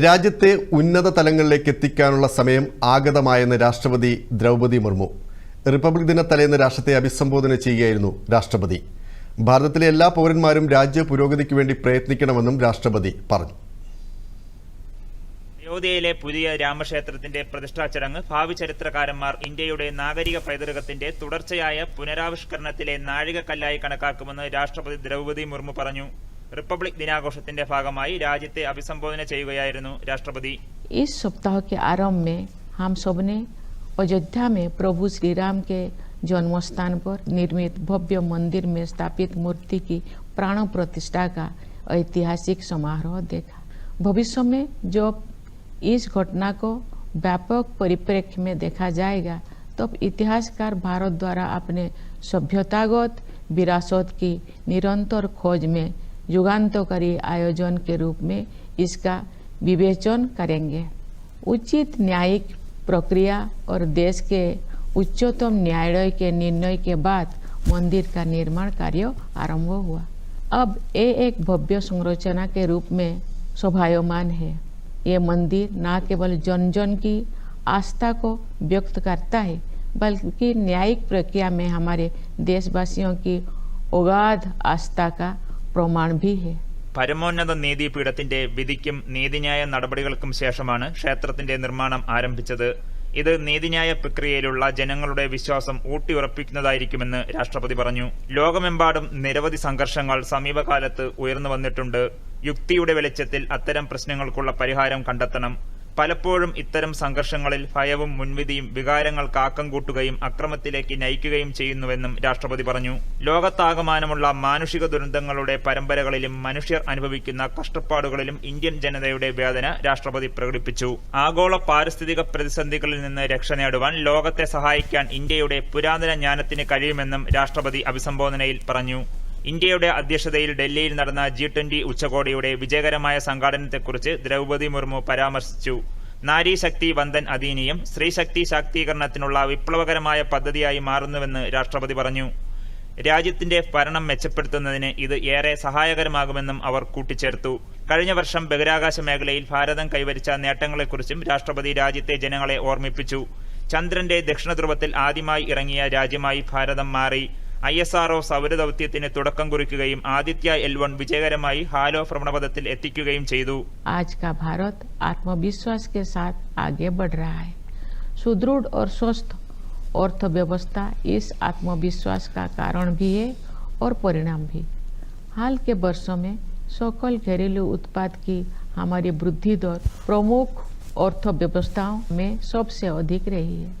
രാജ്യത്തെ ഉന്നത തലങ്ങളിലേക്ക് എത്തിക്കാനുള്ള സമയം ആഗതമായെന്ന് രാഷ്ട്രപതി ദ്രൗപദി മുർമു. റിപ്പബ്ലിക് ദിന തലേന്ന് രാഷ്ട്രത്തെ അഭിസംബോധന ചെയ്യുകയായിരുന്നു രാഷ്ട്രപതി. ഭാരതത്തിലെ എല്ലാ പൗരന്മാരും രാജ്യ പുരോഗതിക്ക് വേണ്ടി പ്രയത്നിക്കണമെന്നും രാഷ്ട്രപതി പറഞ്ഞു. അയോധ്യയിലെ പുതിയ രാമക്ഷേത്രത്തിന്റെ പ്രതിഷ്ഠാ ചടങ്ങ് ഭാവി ചരിത്രകാരന്മാർ ഇന്ത്യയുടെ നാഗരിക പൈതൃകത്തിന്റെ തുടർച്ചയായ പുനരാവിഷ്കരണത്തിലെ നാഴികക്കല്ലായി കണക്കാക്കുമെന്ന് രാഷ്ട്രപതി ദ്രൗപദി മുർമു പറഞ്ഞു. റിപ്പബ്ലിക് ദിനാഘോഷത്തിന്റെ ഭാഗമായി രാജ്യത്തെ അഭിസംബോധന ചെയ്യുകയായിരുന്നു രാഷ്ട്രപതി इस सप्ताह के आरंभ में हम सबने अयोध्या में प्रभु श्री राम के जन्म स्थान पर निर्मित भव्य मंदिर में स्थापित मूर्ति की प्राण प्रतिष्ठा का ऐतिहासिक समारोह देखा भविष्य में जब इस घटना को व्यापक परिप्रेक्ष्य में देखा जाएगा तब इतिहासकार भारत द्वारा अपने सभ्यतागत विरासत की निरंतर खोज में युगांतकारी आयोजन के रूप में इसका विवेचन करेंगे। उचित न्यायिक प्रक्रिया और देश के उच्चतम न्यायालय के निर्णय के बाद मंदिर का निर्माण कार्य आरंभ हुआ। अब ये एक भव्य संरचना के रूप में शोभायमान है। ये मंदिर न केवल जन जन की आस्था को व्यक्त करता है, बल्कि न्यायिक प्रक्रिया में हमारे देशवासियों की अगाध आस्था का प्रमाण भी है പരമോന്നത നീതിപീഠത്തിന്റെ വിധിക്കും നീതിന്യായ നടപടികൾക്കും ശേഷമാണ് ക്ഷേത്രത്തിന്റെ നിർമ്മാണം ആരംഭിച്ചത് ഇത് നീതിന്യായ പ്രക്രിയയിലുള്ള ജനങ്ങളുടെ വിശ്വാസം ഊട്ടിയുറപ്പിക്കുന്നതായിരിക്കുമെന്ന് രാഷ്ട്രപതി പറഞ്ഞു ലോകമെമ്പാടും നിരവധി സംഘർഷങ്ങൾ സമീപകാലത്ത് ഉയർന്നു വന്നിട്ടുണ്ട് യുക്തിയുടെ വെളിച്ചത്തിൽ അത്തരം പ്രശ്നങ്ങൾക്കുള്ള പരിഹാരം കണ്ടെത്തണം പലപ്പോഴും ഇത്തരം സംഘർഷങ്ങളിൽ ഭയവും മുൻവിധിയും വികാരങ്ങൾക്ക് ആക്കം കൂട്ടുകയും അക്രമത്തിലേക്ക് നയിക്കുകയും ചെയ്യുന്നുവെന്നും രാഷ്ട്രപതി പറഞ്ഞു. ലോകത്താകമാനമുള്ള മാനുഷിക ദുരന്തങ്ങളുടെ പരമ്പരകളിലും മനുഷ്യർ അനുഭവിക്കുന്ന കഷ്ടപ്പാടുകളിലും ഇന്ത്യൻ ജനതയുടെ വേദന രാഷ്ട്രപതി പ്രകടിപ്പിച്ചു. ആഗോള പാരിസ്ഥിതിക പ്രതിസന്ധികളിൽ നിന്ന് രക്ഷ നേടുവാൻ ലോകത്തെ സഹായിക്കാൻ ഇന്ത്യയുടെ പുരാതന ജ്ഞാനത്തിന് കഴിയുമെന്നും രാഷ്ട്രപതി അഭിസംബോധനയിൽ പറഞ്ഞു. ഇന്ത്യയുടെ അധ്യക്ഷതയിൽ ഡൽഹിയിൽ നടന്ന ജി ട്വന്റി ഉച്ചകോടിയുടെ വിജയകരമായ സംഘാടനത്തെക്കുറിച്ച് ദ്രൗപദി മുർമു പരാമർശിച്ചു. നാരി ശക്തി വന്ദൻ അധീനിയം സ്ത്രീശക്തി ശാക്തീകരണത്തിനുള്ള വിപ്ലവകരമായ പദ്ധതിയായി മാറുന്നുവെന്ന് രാഷ്ട്രപതി പറഞ്ഞു. രാജ്യത്തിന്റെ ഭരണം മെച്ചപ്പെടുത്തുന്നതിന് ഇത് ഏറെ സഹായകരമാകുമെന്നും അവർ കൂട്ടിച്ചേർത്തു. കഴിഞ്ഞ വർഷം ബഹിരാകാശ മേഖലയിൽ ഭാരതം കൈവരിച്ച നേട്ടങ്ങളെക്കുറിച്ചും രാഷ്ട്രപതി രാജ്യത്തെ ജനങ്ങളെ ഓർമ്മിപ്പിച്ചു. ചന്ദ്രന്റെ ദക്ഷിണ ധ്രുവത്തിൽ ആദ്യമായി ഇറങ്ങിയ രാജ്യമായി ഭാരതം മാറി. ഐ എസ് ആർഒ സൗരദൌത്യത്തിന് തുടക്കം കുറിക്കുകയും ആദിത്യ എൽ വൺ വിജയകരമായി ഹാലോ ഭ്രമണപഥത്തിൽ എത്തിക്കുകയും ചെയ്തു आज का भारत आत्मविश्वास के साथ आगे बढ़ रहा है सुदृढ़ और स्वस्थ अर्थव्यवस्था इस आत्मविश्वास का कारण भी है और परिणाम भी हाल के वर्षों में सकल घरेलू उत्पाद की हमारी वृद्धि दर प्रमुख अर्थव्यवस्थाओं में सबसे अधिक रही है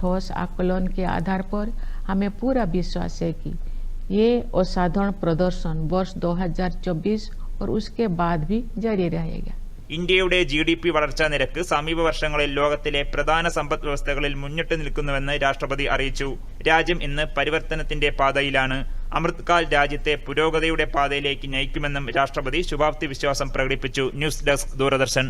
ठोस आकलन के आधार पर हमें पूरा विश्वास है कि ये असाधारण प्रदर्शन वर्ष 2024 और उसके बाद भी जारी रहेगा ഇന്ത്യയുടെ ജി ഡി പി വളർച്ചാ നിരക്ക് സമീപ വർഷങ്ങളിൽ ലോകത്തിലെ പ്രധാന സമ്പദ് വ്യവസ്ഥകളിൽ മുന്നിട്ട് നിൽക്കുന്നുവെന്ന് രാഷ്ട്രപതി അറിയിച്ചു രാജ്യം ഇന്ന് പരിവർത്തനത്തിന്റെ പാതയിലാണ് അമൃത്കാൽ രാജ്യത്തെ പുരോഗതിയുടെ പാതയിലേക്ക് നയിക്കുമെന്നും രാഷ്ട്രപതി ശുഭാപ്തി വിശ്വാസം പ്രകടിപ്പിച്ചു ന്യൂസ് ഡെസ്ക് ദൂരദർശൻ